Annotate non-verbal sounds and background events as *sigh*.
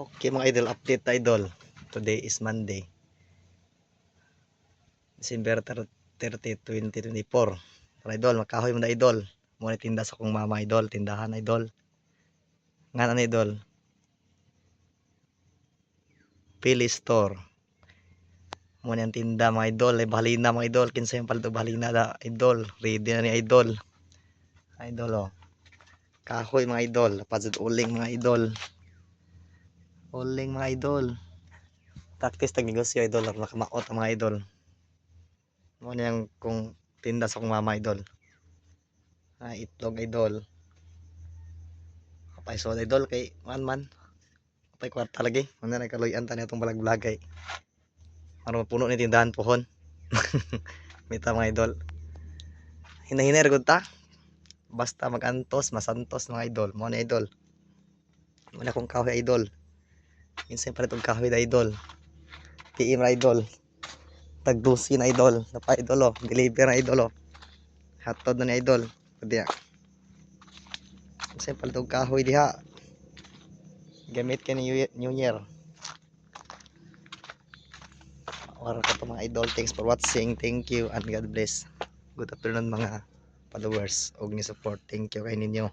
Okay mga idol, update idol. Today is Monday. December 30, 2024. Para idol, makahoy mo na idol. Muna tinda sa kong mama idol, tindahan idol. Nga na idol. Pili Store. Muna yung tinda mga idol, ay bahalina mga idol. Kinsa yung palito bahalina na idol. Ready na ni idol. Idol oh. Kahoy mga idol, pazud uling mga idol. Uling mga idol. Practice tag negosyo idol, or nakamaot ang mga idol. Mo niyang kung tinda sa kong mama idol. Ah, itlog idol. Kapay soda idol kay man man. Kapay kwarta lagi. Ano na kaluyan ta nitong balag-balag kay. Ano puno ni tindahan pohon. *laughs* Mita mga idol. Hinahinay ra gud ta. Basta magantos, masantos mga idol. Mo na idol. Mo na kong kahoy idol. Minsan pa itong na idol. Na idol. Tagdusi na idol. Napa idol oh. Deliver idol oh. Hotdog na ni idol. Pwede na. Minsan pa itong kahoy diha. Gamit ka ni New Year-. Wala ka mga idol. Thanks for watching. Thank you and God bless. Good afternoon mga followers og ni support. Thank you kay ninyo.